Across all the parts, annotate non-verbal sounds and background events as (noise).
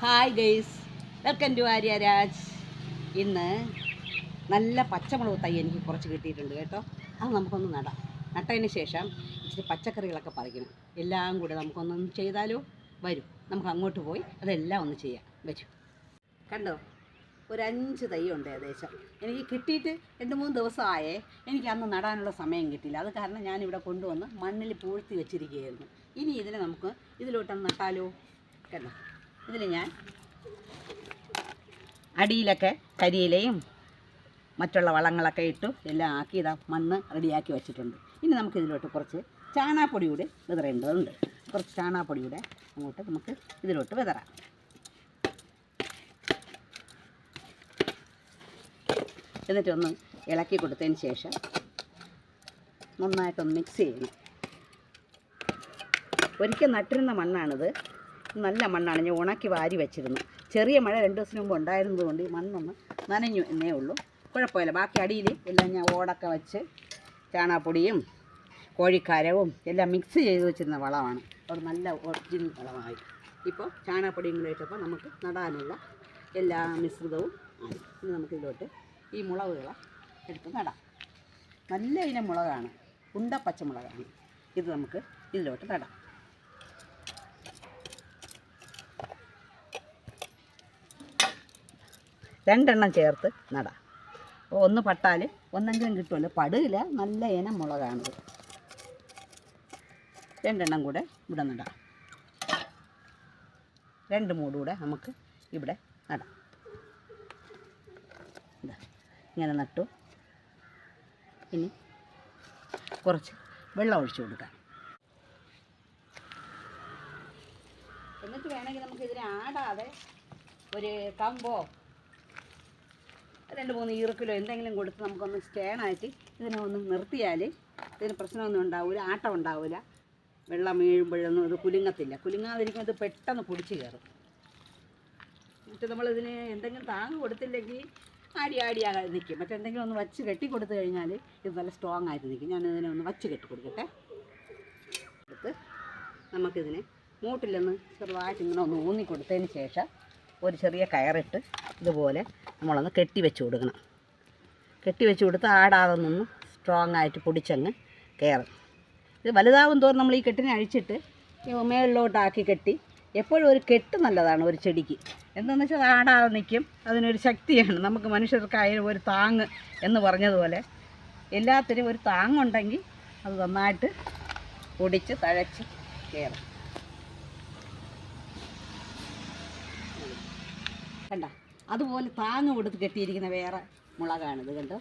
Hi guys welcome to Arya Raj ഇന്ന് നല്ല പച്ചമുളക് തൈ എനിക്ക് കുറച്ച് കിട്ടിയിട്ടുണ്ട് കേട്ടോ. അത് നമുക്കൊന്ന് നടാം. നട്ടതിന് ശേഷം ഇച്ചിരി പച്ചക്കറികളൊക്കെ പറിക്കണം. എല്ലാം കൂടെ നമുക്കൊന്ന് ചെയ്താലോ? വരും. നമുക്ക് അങ്ങോട്ട് പോയി അതെല്ലാം ഒന്ന് ചെയ്യാം. വരും. കണ്ടോ? ഒരു അഞ്ച് തൈ ഉണ്ട് ഏകദേശം. എനിക്ക് കിട്ടിയിട്ട് രണ്ട് മൂന്ന് ദിവസമായേ എനിക്ക് അന്ന് നടാനുള്ള സമയം കിട്ടിയില്ല. അത് കാരണം ഞാനിവിടെ കൊണ്ടുവന്ന് മണ്ണിൽ പൂഴ്ത്തി വെച്ചിരിക്കുകയായിരുന്നു. ഇനി ഇതിനെ നമുക്ക് ഇതിലോട്ടൊന്ന് നട്ടാലോ? കണ്ടോ? ഇതിൽ ഞാൻ അടിയിലൊക്കെ കരിയിലയും മറ്റുള്ള വളങ്ങളൊക്കെ ഇട്ടു എല്ലാം ആക്കി ഇതാ മണ്ണ് റെഡിയാക്കി വെച്ചിട്ടുണ്ട്. ഇനി നമുക്ക് ഇതിലോട്ട് കുറച്ച് ചാണാപ്പൊടി കൂടി വിതറേണ്ടതുണ്ട്. കുറച്ച് ചാണാപ്പൊടി കൂടെ അങ്ങോട്ട് നമുക്ക് ഇതിലോട്ട് വിതറാം. എന്നിട്ടൊന്ന് ഇളക്കി കൊടുത്തതിന് ശേഷം നന്നായിട്ടൊന്ന് മിക്സ് ചെയ്യണം. ഒരിക്കൽ നട്ടിരുന്ന മണ്ണാണിത്. നല്ല മണ്ണാണ്. ഞാൻ ഉണക്കി വാരി വെച്ചിരുന്നു. ചെറിയ മഴ രണ്ട് ദിവസം മുമ്പ് ഉണ്ടായിരുന്നതുകൊണ്ട് ഈ മണ്ണൊന്ന് നനഞ്ഞു എന്നേ ഉള്ളൂ. കുഴപ്പമില്ല. ബാക്കി അടിയിൽ എല്ലാം ഞാൻ ഓടൊക്കെ വെച്ച് ചാണാപ്പൊടിയും കോഴിക്കാരവും എല്ലാം മിക്സ് ചെയ്ത് വെച്ചിരുന്ന വളമാണ്. അവിടെ നല്ല ഒറിജിനൽ വളമായി. ഇപ്പോൾ ചാണാപ്പൊടിയും കൂടെ ഇട്ടപ്പോൾ നമുക്ക് നടാനുള്ള എല്ലാ മിശ്രിതവും ആയി. ഇനി നമുക്കിതിലോട്ട് ഈ മുളകുകളെ എടുത്ത് നടാം. നല്ല ഇനം മുളകാണ്. ഉണ്ട പച്ചമുളകാണ്. ഇത് നമുക്ക് ഇതിലോട്ട് നടാം. രണ്ടെണ്ണം ചേർത്ത് നടാം. അപ്പോൾ ഒന്ന് പട്ടാൽ ഒന്നെങ്കിലും കിട്ടുമല്ലോ. പടുകില്ല നല്ല ഇനം മുളകാണ് രണ്ടെണ്ണം കൂടെ ഇവിടെ നടാം. രണ്ട് മൂടുകൂടെ നമുക്ക് ഇവിടെ നടാം. ഇങ്ങനെ നട്ടു. ഇനി കുറച്ച് വെള്ളം ഒഴിച്ചു കൊടുക്കാം. എന്നിട്ട് വേണമെങ്കിൽ നമുക്ക് ഇതിനെ ആടാതെ ഒരു കമ്പോ രണ്ട് മൂന്ന് ഈർക്കിലോ എന്തെങ്കിലും കൊടുത്ത് നമുക്കൊന്ന് സ്റ്റേണായിട്ട് ഇതിനെ ഒന്ന് നിർത്തിയാൽ ഇതിന് പ്രശ്നമൊന്നും ഉണ്ടാവില്ല ആട്ടം ഉണ്ടാവില്ല വെള്ളം വീഴുമ്പോഴൊന്നും ഇത് കുലുങ്ങത്തില്ല. കുലുങ്ങാതിരിക്കും ഇത് പെട്ടെന്ന് പൊടിച്ചു കയറും. എന്നിട്ട് നമ്മളിതിന് എന്തെങ്കിലും താങ്ങ് കൊടുത്തില്ലെങ്കിൽ ആടി ആടിയാകാതെ നിൽക്കും മറ്റെന്തെങ്കിലും ഒന്ന് വച്ച് കെട്ടി കൊടുത്തു കഴിഞ്ഞാൽ ഇത് നല്ല സ്ട്രോങ് ആയിട്ട് നിൽക്കും ഞാൻ ഇതിനെ ഒന്ന് വച്ച് കെട്ടി കൊടുക്കട്ടെ. എടുത്ത് നമുക്കിതിനെ മൂട്ടിലൊന്ന് ചെറുതായിട്ട് ഇങ്ങനെ ഒന്ന് ഊന്നി കൊടുത്തതിന് ശേഷം ഒരു ചെറിയ കയറിട്ട് ഇതുപോലെ നമ്മളൊന്ന് കെട്ടി വെച്ച് കൊടുക്കണം. കെട്ടി വെച്ച് കൊടുത്ത് ആടാതെ നിന്ന് സ്ട്രോങ് ആയിട്ട് പൊടിച്ചങ്ങ് കയറും ഇത് വലുതാവും തോറും നമ്മൾ ഈ കെട്ടിനെ അഴിച്ചിട്ട് മേളിലോട്ടാക്കി കെട്ടി. എപ്പോഴും ഒരു കെട്ട് നല്ലതാണ് ഒരു ചെടിക്ക്. എന്താണെന്ന് വെച്ചാൽ ആടാതെ നിൽക്കും അതിനൊരു ശക്തിയാണ്. നമുക്ക് മനുഷ്യർക്കായാലും ഒരു താങ് എന്ന് പറഞ്ഞതുപോലെ എല്ലാത്തിനും ഒരു താങ്ങുണ്ടെങ്കിൽ അത് നന്നായിട്ട് പൊടിച്ച് തഴച്ച് കയറും കണ്ട? അതുപോലെ താങ്ങ് കൊടുത്ത് കെട്ടിയിരിക്കുന്ന വേറെ മുളകാണിത് കണ്ടോ?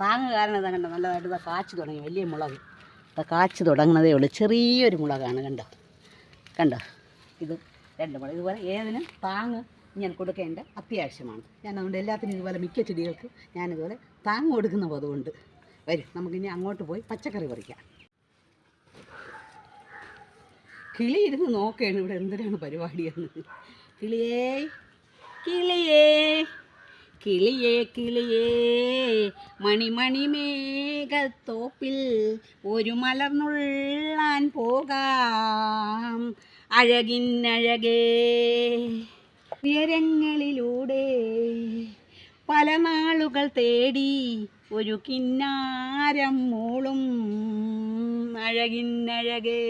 താങ്ങ് കാരണം ഇതാ കണ്ടോ? നല്ലതായിട്ട് ഇതാ കാച്ചു തുടങ്ങി. വലിയ മുളക്. ഇതാ കാച്ചു തുടങ്ങുന്നതേ ഉള്ളൂ. ചെറിയൊരു മുളകാണ് കണ്ടോ? കണ്ടോ? ഇത് രണ്ട് മുളക്. ഇതുപോലെ ഏതിനും താങ്ങ് ഞാൻ കൊടുക്കേണ്ട അത്യാവശ്യമാണ്. ഞാൻ അതുകൊണ്ട് എല്ലാത്തിനും ഇതുപോലെ മിക്ക ചെടികൾക്ക് ഞാനിതുപോലെ താങ്ങ് കൊടുക്കുന്ന പതുകൊണ്ട് വരും നമുക്കിനി അങ്ങോട്ട് പോയി പച്ചക്കറി പറിക്കാം. കിളി ഇരുന്ന് നോക്കുകയാണ് ഇവിടെ എന്തിനാണ് പരിപാടിയെന്ന് കിളിയേ കിളിയേ കിളിയേ കിളിയേ മണിമണി മേഘത്തോപ്പിൽ ഒരു മലർന്നുള്ളാൻ പോകാം. അഴകിന്നഴകേ ഉയരങ്ങളിലൂടെ പല നാളുകൾ തേടി ഒരു കിന്നാരം മൂളും അഴകിന്നഴകേ.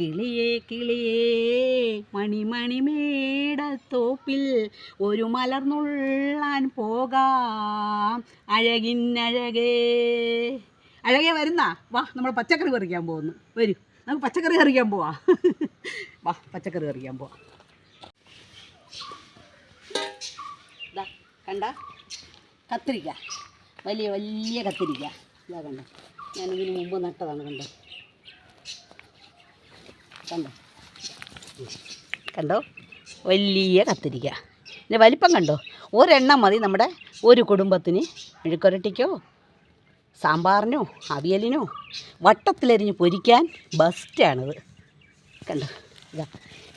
കിളിയേ കിളിയേ മണിമണിമേടത്തോപ്പിൽ മേടത്തോപ്പിൽ ഒരു മലർന്നുള്ളാൻ പോകാം. അഴകിന്നഴകേ. അഴകേ വരുന്ന? വാ നമ്മൾ പച്ചക്കറി പറിക്കാൻ പോകുന്നു വരൂ നമുക്ക് പച്ചക്കറി കറിക്കാൻ പോവാ. (laughs) വാ പച്ചക്കറി കറിക്കാൻ പോവാ. കണ്ട? കത്തിരിക്ക. വലിയ വലിയ കത്തിരിക്ക. ഇതാ കണ്ട? ഞാനിതിന് മുമ്പ് നട്ടതാണ് കണ്ടോ? കണ്ടോ? കണ്ടോ? വലിയ കത്തിരിക്ക. ഇതിന്റെ വലിപ്പം കണ്ടോ? ഒരെണ്ണം മതി നമ്മുടെ ഒരു കുടുംബത്തിന്. മെഴുക്കുരട്ടിക്കോ സാമ്പാറിനോ അവിയലിനോ വട്ടത്തിലരിഞ്ഞ് പൊരിക്കാൻ ബെസ്റ്റാണിത് കണ്ടോ? ഇതാ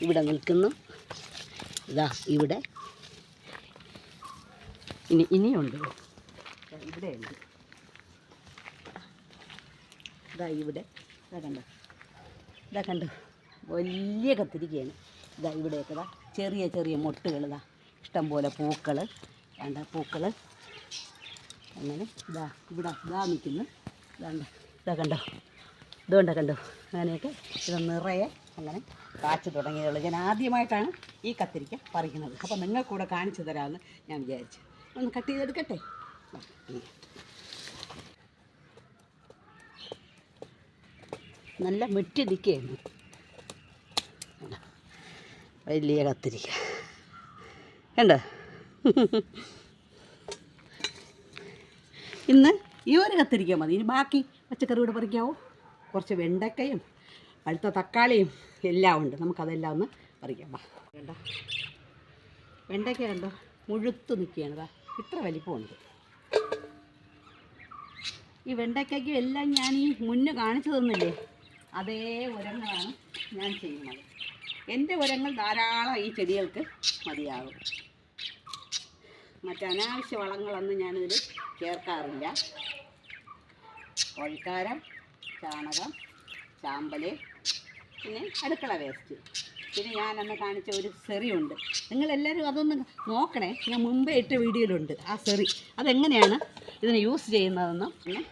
ഇവിടെ നിൽക്കുന്നു. ഇതാ ഇവിടെ. ഇനി ഇനിയുണ്ട്. ഇവിടെ ഉണ്ട് ഇതാ ഇവിടെ. ഇതാ കണ്ടോ? ഇതാ കണ്ടോ? വലിയ കത്തിരിക്കയാണ്. ഇതാ ഇവിടെയൊക്കെ ഇതാ ചെറിയ ചെറിയ മൊട്ടുകൾ ഇതാ. ഇഷ്ടംപോലെ പൂക്കൾ. വേണ്ട പൂക്കൾ. അങ്ങനെ ഇതാ ഇവിടെ ഇതാ നിൽക്കുന്നു. ഇതാണ്ട് ഇതാ കണ്ടോ? ഇതുകൊണ്ട് കണ്ടോ? അങ്ങനെയൊക്കെ ഇത് നിറയെ അങ്ങനെ കാച്ചു തുടങ്ങിയതുള്ളൂ ഞാൻ ആദ്യമായിട്ടാണ് ഈ കത്തിരിക്ക പറിക്കുന്നത്. അപ്പോൾ നിങ്ങൾക്ക് കൂടെ കാണിച്ചു തരാമെന്ന് ഞാൻ വിചാരിച്ചു. ഒന്ന് കട്ട് ചെയ്തെടുക്കട്ടെ? നല്ല മുറ്റി നിൽക്കുകയാണ് വലിയ കത്തിരിക്ക. കണ്ടോ? ഇന്ന് ഈ ഒരു കത്തിരിക്ക മതി. ഇനി ബാക്കി പച്ചക്കറി കൂടെ പറിക്കാവോ? കുറച്ച് വെണ്ടക്കയും അടുത്ത തക്കാളിയും എല്ലാം ഉണ്ട്. നമുക്കതെല്ലാം ഒന്ന് പറിക്കാം. വാ. വേണ്ട വെണ്ടയ്ക്ക കണ്ടോ? മുഴുത്ത് നിൽക്കുകയാണ്. വാ ഇത്ര വലിപ്പമുണ്ട്. ഈ വെണ്ടയ്ക്കയ്ക്കും എല്ലാം ഞാൻ ഈ മുന്നേ കാണിച്ചു തന്നില്ലേ അതേ ഉരങ്ങളാണ് ഞാൻ ചെയ്യുന്നത്. എന്റെ ഉരങ്ങൾ ധാരാളം ഈ ചെടികൾക്ക് മതിയാകും. മറ്റനാവശ്യ വളങ്ങളൊന്നും ഞാനിതിൽ ചേർക്കാറില്ല. കോഴിക്കാരം ചാണകം ചാമ്പൽ പിന്നെ അടുക്കള വേസ്റ്റ്. പിന്നെ ഞാൻ അന്ന് കാണിച്ച ഒരു സെറിയുണ്ട് നിങ്ങളെല്ലാവരും അതൊന്ന് നോക്കണേ. ഞാൻ മുമ്പേ ഇട്ട വീഡിയോയിലുണ്ട് ആ സെറി. അതെങ്ങനെയാണ് ഇതിനെ യൂസ് ചെയ്യുന്നതെന്നും പിന്നെ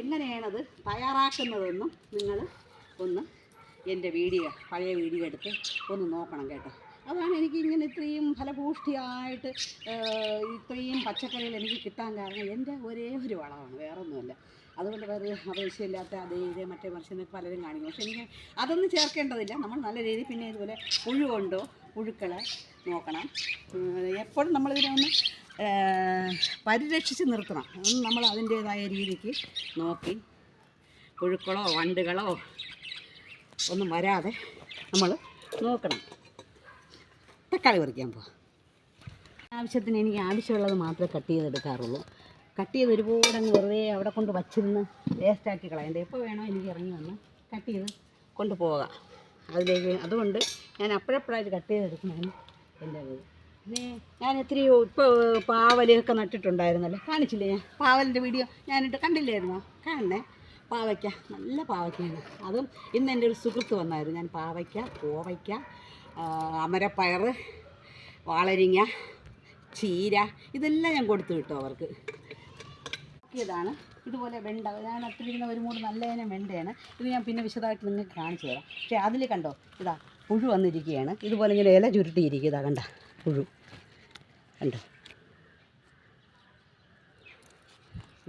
എങ്ങനെയാണത് തയ്യാറാക്കുന്നതെന്നും നിങ്ങൾ ഒന്ന് എന്റെ വീഡിയോ പഴയ വീഡിയോ എടുത്ത് ഒന്ന് നോക്കണം കേട്ടോ. അതാണ് എനിക്ക് ഇങ്ങനെ ഇത്രയും ഫലഭൂഷ്ടിയായിട്ട് ഇത്രയും പച്ചക്കറികൾ എനിക്ക് കിട്ടാൻ കാരണം എന്റെ ഒരേ ഒരു വളമാണ് വേറൊന്നുമല്ല. അതുകൊണ്ട് വേറെ ആവശ്യമില്ലാത്ത അതേ ഇതേ മറ്റേ മനുഷ്യനൊക്കെ പലരും കാണിക്കും പക്ഷെ എനിക്ക് അതൊന്നും ചേർക്കേണ്ടതില്ല. നമ്മൾ നല്ല രീതിയിൽ പിന്നെ ഇതുപോലെ പുഴുകൊണ്ടോ പുഴുക്കളെ നോക്കണം. എപ്പോഴും നമ്മളിതിനെ ഒന്ന് പരിരക്ഷിച്ച് നിർത്തണം. നമ്മൾ അതിന്റേതായ രീതിക്ക് നോക്കി. പുഴുക്കളോ വണ്ടുകളോ ഒന്നും വരാതെ നമ്മൾ നോക്കണം. തക്കാളി പറിക്കാൻ പോവാം. ആവശ്യത്തിന് എനിക്ക് ആവശ്യമുള്ളത് മാത്രമേ കട്ട് ചെയ്തെടുക്കാറുള്ളൂ. കട്ട് ചെയ്ത് ഒരുപാട് അങ്ങ് വെറുതെ അവിടെ കൊണ്ട് വച്ചിരുന്ന് വേസ്റ്റാക്കി കളയണ്ട? എപ്പോൾ വേണോ എനിക്ക് ഇറങ്ങി വന്ന് കട്ട് ചെയ്ത് കൊണ്ടുപോകാം അതിലേക്ക് അതുകൊണ്ട് ഞാൻ അപ്പോഴപ്പോഴായിട്ട് കട്ട് ചെയ്തെടുക്കുന്നതാണ് എന്റെ ഇത്. പിന്നെ ഞാൻ ഇത്തിരി ഇപ്പോൾ പാവലൊക്കെ നട്ടിട്ടുണ്ടായിരുന്നല്ലോ. കാണിച്ചില്ലേ ഞാൻ? പാവലിന്റെ വീഡിയോ ഞാനിട്ട് കണ്ടില്ലായിരുന്നോ? കാണണേ. പാവയ്ക്ക നല്ല പാവയ്ക്കയാണ്. അതും ഇന്ന് എന്റെ ഒരു സുഹൃത്ത് വന്നായിരുന്നു. ഞാൻ പാവയ്ക്ക കോവയ്ക്ക അമരപ്പയർ വാളരിങ്ങ ചീര ഇതെല്ലാം ഞാൻ കൊടുത്തു വിട്ടു അവർക്ക്. ഇതാണ്. ഇതുപോലെ വെണ്ട. ഞാൻ നട്ടിരിക്കുന്ന ഒരു മൂട് നല്ല ഇനം വെണ്ടയാണ്. ഇത് ഞാൻ പിന്നെ വിശദമായിട്ട് നിങ്ങൾക്ക് കാണിച്ചു തരാം. പക്ഷേ അതിൽ കണ്ടോ ഇതാ പുഴു വന്നിരിക്കുകയാണ്. ഇതുപോലെ ഇങ്ങനെ ഇല ചുരുട്ടിയിരിക്കുക. ഇതാ കണ്ട പുഴു. കണ്ടോ?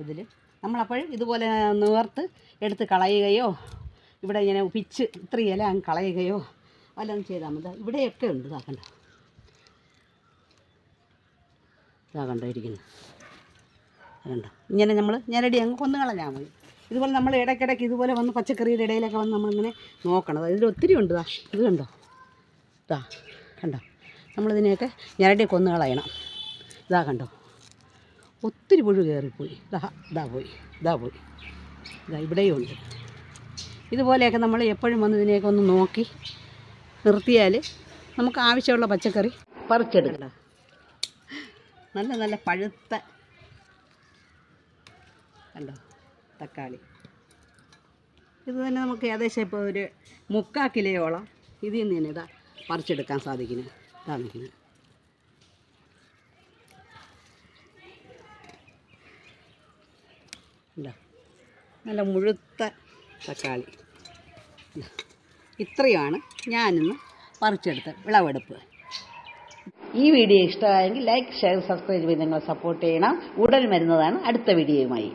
ഇതിൽ നമ്മളപ്പോഴും ഇതുപോലെ നേർത്ത് എടുത്ത് കളയുകയോ ഇവിടെ ഇങ്ങനെ പിച്ച് ഇത്ര ഇല അങ്ങ് കളയുകയോ വല്ലതും ചെയ്താൽ മതി. ദാ ഇവിടെയൊക്കെ ഉണ്ട് ഇതാ കണ്ടോ? ഇതാ കണ്ടോ ഇരിക്കുന്നു. കണ്ടോ? ഇങ്ങനെ നമ്മൾ ഞരടി അങ്ങ് കൊന്നു കളഞ്ഞാൽ മതി. ഇതുപോലെ നമ്മൾ ഇടയ്ക്കിടയ്ക്ക് ഇതുപോലെ വന്ന് പച്ചക്കറിയുടെ ഇടയിലൊക്കെ വന്ന് നമ്മളിങ്ങനെ നോക്കണം. ഇതിൽ ഒത്തിരി ഉണ്ട് ഇതാ ഇത് കണ്ടോ? ഇതാ കണ്ടോ? നമ്മളിതിനെയൊക്കെ ഞരടി കൊന്നു കളയണം. ഇതാ കണ്ടോ? ഒത്തിരി പുഴു കയറിപ്പോയി. ദാ ഇതാ പോയി ഇതാ പോയി. ഇതാ ഇവിടെയും ഉണ്ട് ഇതുപോലെയൊക്കെ നമ്മൾ എപ്പോഴും വന്ന് ഇതിനെയൊക്കെ ഒന്ന് നോക്കി നിർത്തിയാൽ നമുക്ക് ആവശ്യമുള്ള പച്ചക്കറി പറിച്ചെടുക്കണം നല്ല നല്ല പഴുത്ത കണ്ടോ? തക്കാളി. ഇത് തന്നെ നമുക്ക് ഏകദേശം ഇപ്പോൾ ഒരു മുക്കാൽ കിലോയോളം ഇതിൽ നിന്ന് തന്നെ ഇതാ പറിച്ചെടുക്കാൻ സാധിക്കുന്നത് ഇതാ നല്ല മുഴുത്ത തക്കാളി. ഇതാ. ഇത്രയുമാണ് ഞാനിന്ന് പറിച്ചെടുത്ത വിളവെടുപ്പ്. ഈ വീഡിയോ ഇഷ്ടമായെങ്കിൽ ലൈക്ക് ഷെയർ സബ്സ്ക്രൈബ് ചെയ്ത് നിങ്ങൾ സപ്പോർട്ട് ചെയ്യണം. ഉടൻ വരുന്നതാണ് അടുത്ത വീഡിയോയുമായി.